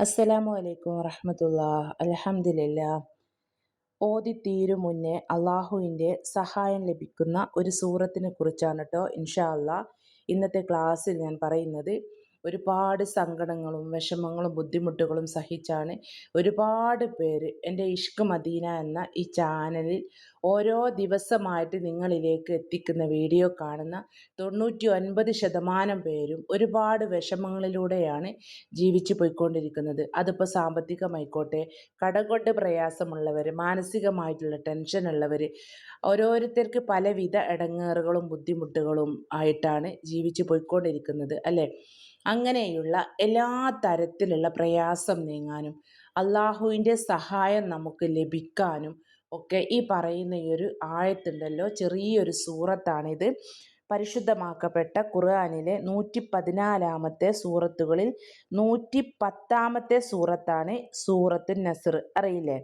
അസ്സലാമു അലൈക്കും വറഹമത്തുള്ള അലഹമില്ല ഓതി തീരു മുന്നേ അള്ളാഹുവിന്റെ സഹായം ലഭിക്കുന്ന ഒരു സൂറത്തിനെ കുറിച്ചാണ് കേട്ടോ ഇൻഷാ അല്ലാ ഇന്നത്തെ ക്ലാസ്സിൽ ഞാൻ പറയുന്നത്. ഒരുപാട് സങ്കടങ്ങളും വിഷമങ്ങളും ബുദ്ധിമുട്ടുകളും സഹിച്ചാണ് ഒരുപാട് പേര് എന്റെ ഇഷ്ക് മദീന എന്ന ഈ ചാനലിൽ ഓരോ ദിവസമായിട്ട് നിങ്ങളിലേക്ക് എത്തിക്കുന്ന വീഡിയോ കാണുന്ന തൊണ്ണൂറ്റി ഒൻപത് ശതമാനം പേരും ഒരുപാട് വിഷമങ്ങളിലൂടെയാണ് ജീവിച്ചു പോയിക്കൊണ്ടിരിക്കുന്നത്. അതിപ്പോൾ സാമ്പത്തികമായിക്കോട്ടെ കട കൊണ്ട് പ്രയാസമുള്ളവർ മാനസികമായിട്ടുള്ള ടെൻഷനുള്ളവർ ഓരോരുത്തർക്ക് പലവിധ ഇടങ്ങേറുകളും ബുദ്ധിമുട്ടുകളും ആയിട്ടാണ് ജീവിച്ചു പോയിക്കൊണ്ടിരിക്കുന്നത് അല്ലേ? അങ്ങനെയുള്ള എല്ലാ തരത്തിലുള്ള പ്രയാസം നീങ്ങാനും അള്ളാഹുവിന്റെ സഹായം നമുക്ക് ലഭിക്കാനും ഒക്കെ ഈ പറയുന്ന ഈ ഒരു ആഴത്തുണ്ടല്ലോ ചെറിയൊരു സൂറത്താണിത്. പരിശുദ്ധമാക്കപ്പെട്ട ഖുർആാനിലെ നൂറ്റി പതിനാലാമത്തെ സൂറത്തുകളിൽ നൂറ്റി പത്താമത്തെ സൂറത്താണ് സൂറത്തു നസർ. അറിയില്ലേ?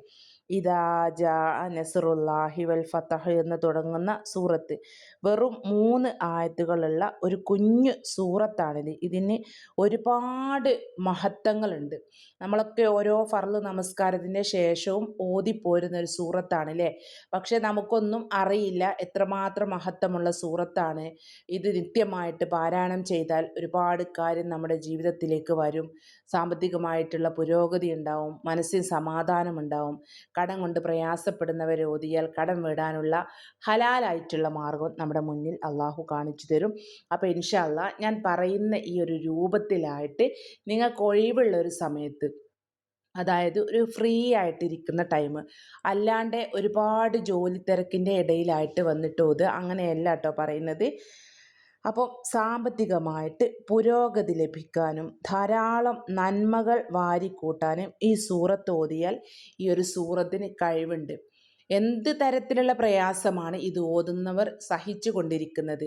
ഇതാ ജാ നസറുല്ലാഹി വൽ ഫത്തഹ് എന്ന് തുടങ്ങുന്ന സൂറത്ത്. വെറും മൂന്ന് ആയത്തുകളുള്ള ഒരു കുഞ്ഞു സൂറത്താണിത്. ഇതിന് ഒരുപാട് മഹത്വങ്ങളുണ്ട്. നമ്മളൊക്കെ ഓരോ ഫർൾ നമസ്കാരത്തിന്റെ ശേഷവും ഓതിപ്പോരുന്ന ഒരു സൂറത്താണ് അല്ലേ പക്ഷെ നമുക്കൊന്നും അറിയില്ല എത്രമാത്രം മഹത്വമുള്ള സൂറത്താണ്. ഇത് നിത്യമായിട്ട് പാരായണം ചെയ്താൽ ഒരുപാട് കാര്യം നമ്മുടെ ജീവിതത്തിലേക്ക് വരും. സാമ്പത്തികമായിട്ടുള്ള പുരോഗതി ഉണ്ടാവും. മനസ്സിന് സമാധാനം ഉണ്ടാവും കടം കൊണ്ട് പ്രയാസപ്പെടുന്നവരെ ഓതിയാൽ കടം വിടാനുള്ള ഹലാലായിട്ടുള്ള മാർഗം നമ്മുടെ മുന്നിൽ അള്ളാഹു കാണിച്ചു തരും. അപ്പോൾ ഇൻഷല്ല ഞാൻ പറയുന്ന ഈ ഒരു രൂപത്തിലായിട്ട് നിങ്ങൾക്ക് ഒഴിവുള്ള ഒരു സമയത്ത് അതായത് ഒരു ഫ്രീ ആയിട്ടിരിക്കുന്ന ടൈം അല്ലാണ്ട് ഒരുപാട് ജോലി തിരക്കിന്റെ ഇടയിലായിട്ട് വന്നിട്ടോ അത് അങ്ങനെയല്ല കേട്ടോ പറയുന്നത്. അപ്പോൾ സാമ്പത്തികമായിട്ട് പുരോഗതി ലഭിക്കാനും ധാരാളം നന്മകൾ വാരിക്കൂട്ടാനും ഈ സൂറത്ത് ഓതിയാൽ ഈ ഒരു സൂറത്തിന് കഴിവുണ്ട്. എന്ത് തരത്തിലുള്ള പ്രയാസമാണ് ഇത് ഓതുന്നവർ സഹിച്ചു കൊണ്ടിരിക്കുന്നത്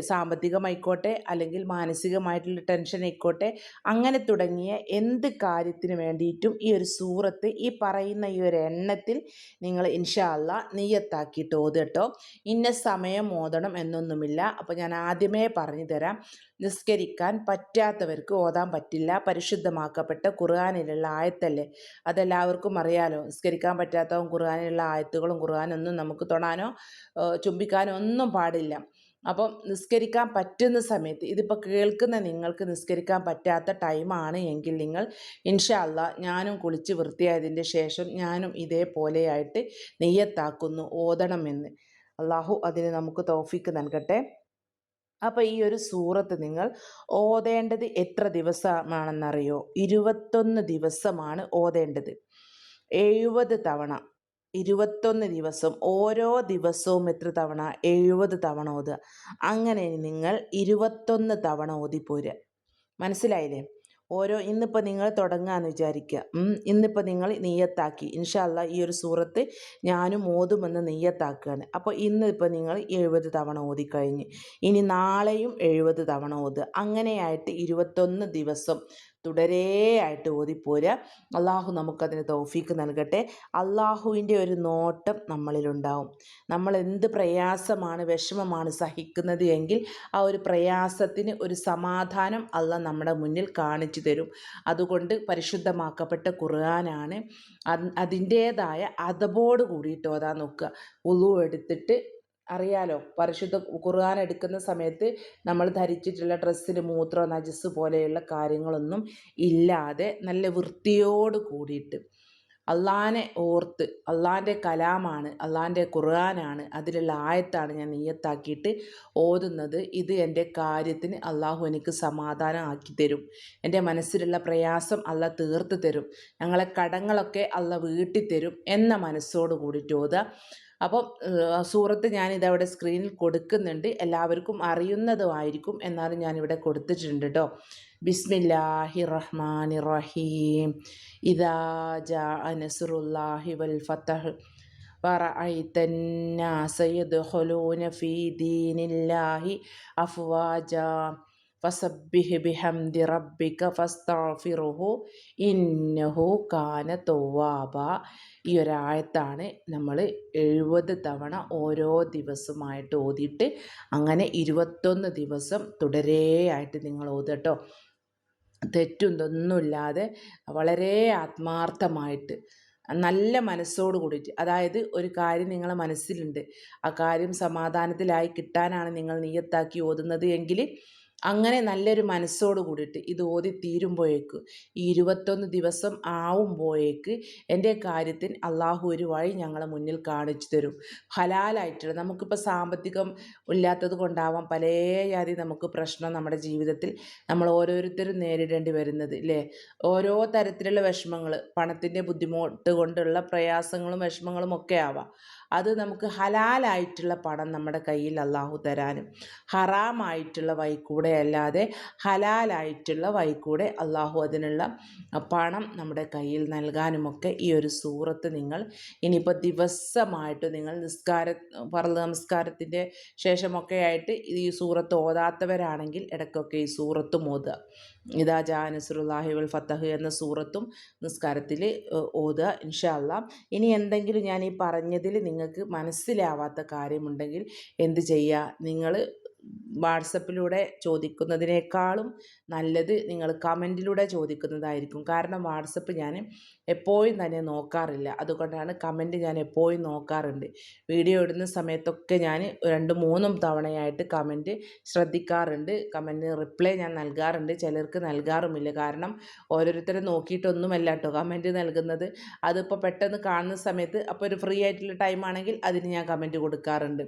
സാമ്പത്തികമായിക്കോട്ടെ അല്ലെങ്കിൽ മാനസികമായിട്ടുള്ള ടെൻഷൻ ആയിക്കോട്ടെ അങ്ങനെ തുടങ്ങിയ എന്ത് കാര്യത്തിന് വേണ്ടിയിട്ടും ഈ ഒരു സൂറത്ത് ഈ പറയുന്ന ഈ ഒരു എണ്ണത്തിൽ നിങ്ങൾ ഇൻഷാല്ല നീയത്താക്കിയിട്ട് ഓതട്ടോ ഇന്ന സമയം ഓതണം എന്നൊന്നുമില്ല. അപ്പോൾ ഞാൻ ആദ്യമേ പറഞ്ഞു തരാം നിസ്കരിക്കാൻ പറ്റാത്തവർക്ക് ഓതാൻ പറ്റില്ല. പരിശുദ്ധമാക്കപ്പെട്ട ഖുർആാനിലുള്ള ആയത്തല്ലേ? അതെല്ലാവർക്കും അറിയാലോ. നിസ്കരിക്കാൻ പറ്റാത്തവൻ ഖുർആാനിലുള്ള ആയത്തുകളും ഖുർആാനൊന്നും നമുക്ക് തൊടാനോ ചുംബിക്കാനോ ഒന്നും പാടില്ല. അപ്പം നിസ്കരിക്കാൻ പറ്റുന്ന സമയത്ത് ഇതിപ്പോൾ കേൾക്കുന്ന നിങ്ങൾക്ക് നിസ്കരിക്കാൻ പറ്റാത്ത ടൈമാണ് എങ്കിൽ നിങ്ങൾ ഇൻഷാല്ല ഞാനും കുളിച്ച് വൃത്തിയായതിന്റെ ശേഷം ഞാനും ഇതേപോലെയായിട്ട് നെയ്യത്താക്കുന്നു ഓതണമെന്ന്. അള്ളാഹു അതിന് നമുക്ക് തോഫിക്ക് നൽകട്ടെ. അപ്പോൾ ഈ ഒരു സൂറത്ത് നിങ്ങൾ ഓതേണ്ടത് എത്ര ദിവസമാണെന്നറിയോ? ഇരുപത്തൊന്ന് ദിവസമാണ് ഓതേണ്ടത്. എഴുപത് തവണ. ഇരുപത്തൊന്ന് ദിവസം ഓരോ ദിവസവും എത്ര തവണ? എഴുപത് തവണ ഓതുക. അങ്ങനെ നിങ്ങൾ ഇരുപത്തൊന്ന് തവണ ഓതിപ്പോരുക മനസ്സിലായില്ലേ? ഓരോ ഇന്നിപ്പോൾ നിങ്ങൾ തുടങ്ങാന്ന് വിചാരിക്കുക ഇന്നിപ്പോൾ നിങ്ങൾ നെയ്യത്താക്കി. ഇൻഷാല്ല ഈ ഒരു സൂറത്ത് ഞാനും ഓതുമെന്ന് നെയ്യത്താക്കുകയാണ് അപ്പോൾ ഇന്നിപ്പോൾ നിങ്ങൾ എഴുപത് തവണ ഓതിക്കഴിഞ്ഞ് ഇനി നാളെയും എഴുപത് തവണ ഓതുക. അങ്ങനെയായിട്ട് ഇരുപത്തൊന്ന് ദിവസം തുടരെയായിട്ട് ഓതിപ്പോരുക. അള്ളാഹു നമുക്കതിന് തൗഫീക്ക് നൽകട്ടെ. അള്ളാഹുവിന്റെ ഒരു നോട്ടം നമ്മളിലുണ്ടാവും. നമ്മൾ എന്ത് പ്രയാസമാണ് വിഷമമാണ് സഹിക്കുന്നത് എങ്കിൽ ആ ഒരു പ്രയാസത്തിന് ഒരു സമാധാനം അല്ല നമ്മുടെ മുന്നിൽ കാണിച്ചു തരും. അതുകൊണ്ട് പരിശുദ്ധമാക്കപ്പെട്ട ഖുർആനാണ് അതിന്റേതായ അതബോട് കൂടിയിട്ട് ഓതാൻ നോക്കുക. ഉളു എടുത്തിട്ട് അറിയാലോ. പരിശുദ്ധ ഖുർആൻ എടുക്കുന്ന സമയത്ത് നമ്മൾ ധരിച്ചിട്ടുള്ള ഡ്രസ്സിൽ മൂത്രം നജസ് പോലെയുള്ള കാര്യങ്ങളൊന്നും ഇല്ലാതെ നല്ല വൃത്തിയോട് കൂടിയിട്ട്. അള്ളാനെ ഓർത്ത് അള്ളാന്റെ കലാമാണ് അള്ളാന്റെ ഖുർആനാണ് അതിലുള്ള ആയത്താണ് ഞാൻ നീയത്താക്കിയിട്ട് ഓതുന്നത്. ഇത് എന്റെ കാര്യത്തിന് അള്ളാഹു എനിക്ക് സമാധാനം ആക്കി തരും. എന്റെ മനസ്സിലുള്ള പ്രയാസം അല്ല തീർത്ത് തരും. ഞങ്ങളെ കടങ്ങളൊക്കെ അല്ല വീട്ടി തരും എന്ന മനസ്സോട് കൂടിയിട്ട് ഓതുക. അപ്പം സൂറത്ത് ഞാനിതവിടെ സ്ക്രീനിൽ കൊടുക്കുന്നുണ്ട്. എല്ലാവർക്കും അറിയുന്നതുമായിരിക്കും എന്നാലും ഞാനിവിടെ കൊടുത്തിട്ടുണ്ട് കേട്ടോ ബിസ്മില്ലാഹി റഹ്മാൻ റഹീം ഇതാ ജാ നസറുല്ലാഹി വൽ ഫതഹ് ورأيت الناس يدخلون في دين الله أفواجا ഫസബ്ബിഹ് ബിഹംദി റബ്ബിക ഫസ്തഗ്ഫിറുഹു ഇന്നഹു കാന തവ്വാബ ഈ ഒരാഴത്താണ് നമ്മൾ എഴുപത് തവണ ഓരോ ദിവസമായിട്ട് ഓതിയിട്ട് അങ്ങനെ ഇരുപത്തൊന്ന് ദിവസം തുടരെയായിട്ട് നിങ്ങൾ ഓതട്ടോ തെറ്റും ഇതൊന്നുമില്ലാതെ വളരെ ആത്മാർത്ഥമായിട്ട് നല്ല മനസ്സോട് കൂടിയിട്ട് അതായത് ഒരു കാര്യം നിങ്ങളെ മനസ്സിലുണ്ട് ആ കാര്യം സമാധാനത്തിലായി കിട്ടാനാണ് നിങ്ങൾ നീയത്താക്കി ഓതുന്നത് എങ്കിൽ അങ്ങനെ നല്ലൊരു മനസ്സോട് കൂടിയിട്ട് ഇത് ഓതി തീരുമ്പോഴേക്ക് ഈ ഇരുപത്തൊന്ന് ദിവസം ആവുമ്പോഴേക്ക് എന്റെ കാര്യത്തിൽ അള്ളാഹു ഒരു വഴി ഞങ്ങളെ മുന്നിൽ കാണിച്ചു തരും. ഹലാലായിട്ടുള്ള നമുക്കിപ്പോൾ സാമ്പത്തികം ഇല്ലാത്തത് കൊണ്ടാവാം പല ജാതി നമുക്ക് പ്രശ്നം നമ്മുടെ ജീവിതത്തിൽ നമ്മൾ ഓരോരുത്തരും നേരിടേണ്ടി വരുന്നത് അല്ലേ ഓരോ തരത്തിലുള്ള വിഷമങ്ങൾ പണത്തിന്റെ ബുദ്ധിമുട്ട് കൊണ്ടുള്ള പ്രയാസങ്ങളും വിഷമങ്ങളും ഒക്കെ ആവാം. അത് നമുക്ക് ഹലാലായിട്ടുള്ള പണം നമ്മുടെ കയ്യിൽ അള്ളാഹു തരാനും. ഹറാമായിട്ടുള്ള വൈക്കൂടെ അല്ലാതെ ഹലാലായിട്ടുള്ള വൈക്കൂടെ അള്ളാഹു അതിനുള്ള പണം നമ്മുടെ കയ്യിൽ നൽകാനുമൊക്കെ ഈ ഒരു സൂറത്ത് നിങ്ങൾ ഇനിയിപ്പോൾ ദിവസമായിട്ട് നിങ്ങൾ നിസ്കാര പറ നമസ്കാരത്തിന്റെ ശേഷമൊക്കെ ആയിട്ട് ഈ സൂറത്ത് ഓതാത്തവരാണെങ്കിൽ ഇടയ്ക്കൊക്കെ ഈ സൂറത്തും ഓതുക. ഇതാ ജാ നസുറുല്ലാഹി വൽ ഫത്തഹ് എന്ന സൂറത്തും നിസ്കാരത്തിൽ ഓതുക ഇൻഷാല്ല ഇനി എന്തെങ്കിലും ഞാൻ ഈ പറഞ്ഞതിൽ നിങ്ങൾക്ക് മനസ്സിലാവാത്ത കാര്യമുണ്ടെങ്കിൽ എന്ത് ചെയ്യുക? നിങ്ങൾ വാട്സപ്പിലൂടെ ചോദിക്കുന്നതിനേക്കാളും നല്ലത് നിങ്ങൾ കമന്റിലൂടെ ചോദിക്കുന്നതായിരിക്കും. കാരണം വാട്സപ്പ് ഞാൻ എപ്പോഴും തന്നെ നോക്കാറില്ല. അതുകൊണ്ടാണ് കമന്റ് ഞാൻ എപ്പോഴും നോക്കാറുണ്ട്. വീഡിയോ ഇടുന്ന സമയത്തൊക്കെ ഞാൻ രണ്ട് മൂന്നും തവണയായിട്ട് കമന്റ് ശ്രദ്ധിക്കാറുണ്ട്. കമന്റ് റിപ്ലൈ ഞാൻ നൽകാറുണ്ട്. ചിലർക്ക് നൽകാറുമില്ല. കാരണം ഓരോരുത്തരെ നോക്കിയിട്ടൊന്നുമല്ല കേട്ടോ കമന്റ് നൽകുന്നത്. അതിപ്പോൾ പെട്ടെന്ന് കാണുന്ന സമയത്ത് അപ്പോൾ ഒരു ഫ്രീ ആയിട്ടുള്ള ടൈം ആണെങ്കിൽ അതിന് ഞാൻ കമന്റ് കൊടുക്കാറുണ്ട്.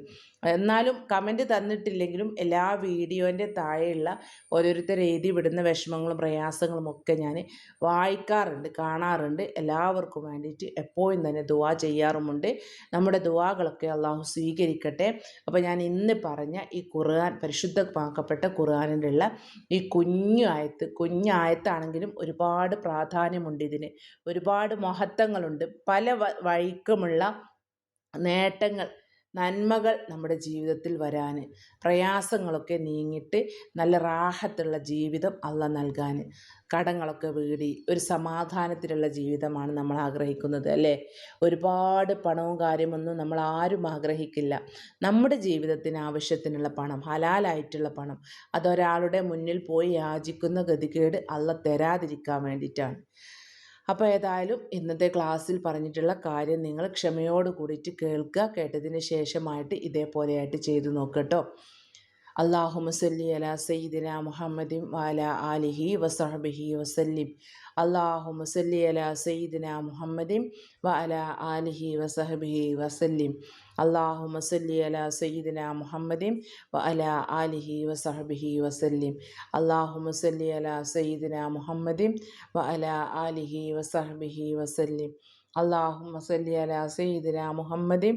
എന്നാലും കമന്റ് തന്നിട്ടില്ലെങ്കിലും എല്ലാ വീഡിയോന്റെ താഴെയുള്ള ഓരോരുത്തർ എഴുതി വിടുന്ന വിഷമങ്ങളും പ്രയാസങ്ങളും ഒക്കെ ഞാൻ വായിക്കാറുണ്ട് കാണാറുണ്ട്. എല്ലാവർക്കും വേണ്ടിയിട്ട് എപ്പോഴും തന്നെ ദുവാ ചെയ്യാറുമുണ്ട്. നമ്മുടെ ദുവാകളൊക്കെ അള്ളാഹു സ്വീകരിക്കട്ടെ. അപ്പോൾ ഞാൻ ഇന്ന് പറഞ്ഞ ഈ ഖുർആൻ പരിശുദ്ധമാക്കപ്പെട്ട ഖുർആാനിലുള്ള ഈ കുഞ്ഞു ആയത്ത് കുഞ്ഞായത്താണെങ്കിലും ഒരുപാട് പ്രാധാന്യമുണ്ട് ഇതിന്. ഒരുപാട് മഹത്വങ്ങളുണ്ട്. പല വഴിക്കുമുള്ള നേട്ടങ്ങൾ നന്മകൾ നമ്മുടെ ജീവിതത്തിൽ വരാൻ പ്രയാസങ്ങളൊക്കെ നീങ്ങിയിട്ട് നല്ല റാഹത്തുള്ള ജീവിതം അല്ല നൽകാൻ കടങ്ങളൊക്കെ വീടി ഒരു സമാധാനത്തിലുള്ള ജീവിതമാണ് നമ്മൾ ആഗ്രഹിക്കുന്നത് അല്ലേ? ഒരുപാട് പണവും കാര്യമൊന്നും നമ്മൾ ആരും ആഗ്രഹിക്കില്ല. നമ്മുടെ ജീവിതത്തിന് ആവശ്യത്തിനുള്ള പണം ഹലാലായിട്ടുള്ള പണം അതൊരാളുടെ മുന്നിൽ പോയി യാചിക്കുന്ന ഗതികേട് അല്ല തരാതിരിക്കാൻ വേണ്ടിയിട്ടാണ്. അപ്പോൾ ഏതായാലും ഇന്നത്തെ ക്ലാസ്സിൽ പറഞ്ഞിട്ടുള്ള കാര്യം നിങ്ങൾ ക്ഷമയോട് കൂടിയിട്ട് കേൾക്കുക. കേട്ടതിന് ശേഷമായിട്ട് ഇതേപോലെയായിട്ട് ചെയ്തു നോക്കട്ടോ അള്ളാഹു മുസല്ലി അല സയ്യിദിന മുഹമ്മദിൻ വാല ആലിഹി വസഹബിഹി വസല്ലിം. അള്ളാഹു മുസല്ലി അല സയ്യിദിന മുഹമ്മദിൻ വാല ആലിഹി വസഹബിഹി വസല്ലിം. അള്ളാഹു മുസല്ലി അല സയ്യിദിന മുഹമ്മദിൻ വാല ആലിഹി വസഹബിഹി വസല്ലിം. അള്ളാഹു മുസല്ലി അല സയ്യിദിന മുഹമ്മദിൻ വാല ആലിഹി വസഹബിഹി വസല്ലിം. അള്ളാഹു മുസല്ലി അല സയ്യിദിന മുഹമ്മദിൻ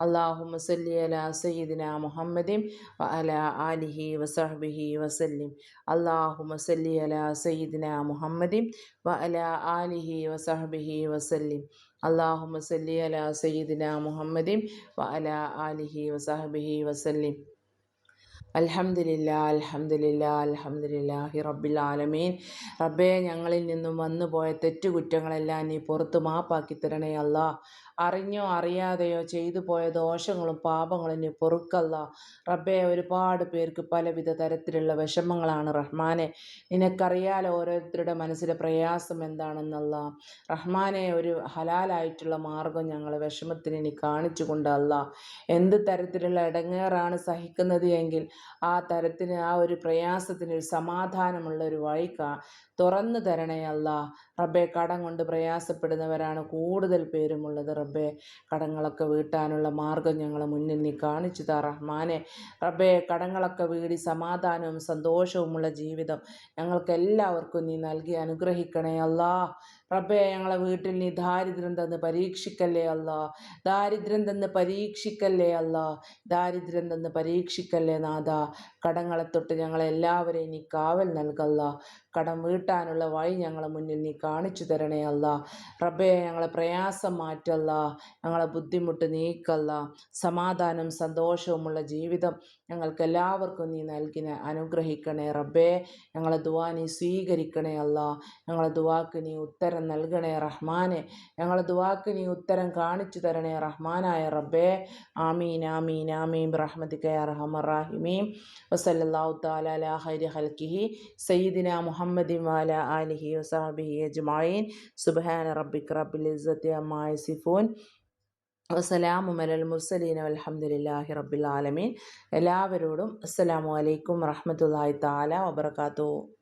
അള്ളാഹു മസല്ലി അല സയ്യിദിന മുഹമ്മദിം അല ആലിഹി വസഹബിഹി വസല്ലിം. അള്ളാഹു മസല്ലി അല സയ്യിദിന മുഹമ്മദീം വ അല ആലിഹി വസഹബിഹി വസല്ലിം. അള്ളാഹു മസല്ലി അല സയ്യിദിന മുഹമ്മദീം വ അല ആലിഹി വസഹബിഹി വസല്ലിം. അൽഹംദില്ല അൽഹംദില്ല അൽഹംദില്ലാഹി റബ്ബിൽ ആലമീൻ. റബ്ബേ ഞങ്ങളിൽ നിന്നും വന്നു പോയ തെറ്റുകുറ്റങ്ങളെല്ലാം നീ പുറത്ത് മാപ്പാക്കി തരണേ അല്ലാ അറിഞ്ഞോ അറിയാതെയോ ചെയ്തു പോയ ദോഷങ്ങളും പാപങ്ങളും നീ പൊറുക്കല്ല. റബ്ബെ ഒരുപാട് പേർക്ക് പലവിധ തരത്തിലുള്ള വിഷമങ്ങളാണ് റഹ്മാനെ. നിനക്കറിയാലോ ഓരോരുത്തരുടെ മനസ്സിലെ പ്രയാസം എന്താണെന്നല്ല. റഹ്മാനെ ഒരു ഹലാലായിട്ടുള്ള മാർഗം ഞങ്ങളെ വിഷമത്തിന് ഇനി കാണിച്ചു കൊണ്ടല്ല എന്ത് തരത്തിലുള്ള ഇടങ്ങേറാണ് സഹിക്കുന്നത് എങ്കിൽ ആ തരത്തിന് ആ ഒരു പ്രയാസത്തിന് ഒരു സമാധാനമുള്ള ഒരു വഴി തുറന്നു തരണേ അല്ല. റബ്ബെ കടം കൊണ്ട് പ്രയാസപ്പെടുന്നവരാണ് കൂടുതൽ പേരുമുള്ളത് റബ്ബെ. കടങ്ങളൊക്കെ വീട്ടാനുള്ള മാർഗം ഞങ്ങൾ മുന്നിൽ നീ കാണിച്ചു താ റഹ്മാനെ. റബ്ബെ കടങ്ങളൊക്കെ വീടി സമാധാനവും സന്തോഷവുമുള്ള ജീവിതം ഞങ്ങൾക്ക് എല്ലാവർക്കും നീ നൽകി അനുഗ്രഹിക്കണേ അല്ലാ റബ്ബേ ഞങ്ങളെ വീട്ടിൽ നീ ദാരിദ്ര്യം തന്ന് പരീക്ഷിക്കല്ലേ അല്ല? ദാരിദ്ര്യം തന്ന് പരീക്ഷിക്കല്ലേ അല്ല? ദാരിദ്ര്യം തന്ന് പരീക്ഷിക്കല്ലേ നാഥ? കടങ്ങളെ തൊട്ട് ഞങ്ങളെല്ലാവരെയും നീ കാവൽ നൽകല്ല. കടം വീട്ടാനുള്ള വഴി ഞങ്ങളെ മുന്നിൽ നീ കാണിച്ചു തരണേ അല്ല. റബ്ബേ ഞങ്ങളെ പ്രയാസം മാറ്റല്ല. ഞങ്ങളെ ബുദ്ധിമുട്ട് നീക്കല്ല. സമാധാനം സന്തോഷവുമുള്ള ജീവിതം ഞങ്ങൾക്ക് എല്ലാവർക്കും നീ നൽകി അനുഗ്രഹിക്കണേ റബ്ബേ. ഞങ്ങളെ ദുവാ നീ സ്വീകരിക്കണേ അല്ല. ഞങ്ങളെ ദുവാക്ക് നീ ഉത്തരം നൽകണേ റഹ്മാനെ. ഞങ്ങളെ ദുവാക്ക് നീ ഉത്തരം കാണിച്ചു തരണേ റഹ്മാനായ റബ്ബേ. ആമീൻ ആമീൻ ആമീൻ. റഹ്മദിക്ക റഹമർ റാഹിമീം വസല്ലാഹു താല ഹൈരി ഹൽക്കിഹി സയ്യിദിന മുഹമ്മദി വാല ആലിഹി വസാബിഹി അജ്മായിൻ സുബാന റബ്ബിക് റബ്ബിൽ ഇസ്സത്തി അമ്മായ സിഫൂൻ വസ്സലാമു അലൽ മുർസലീൻ അലഹമുല്ലാഹി റബ്ബിൽ ആലമീൻ. എല്ലാവരോടും അസ്സലാമു അലൈക്കും വറഹമത്തല്ലാഹി താല വബർക്കാത്തു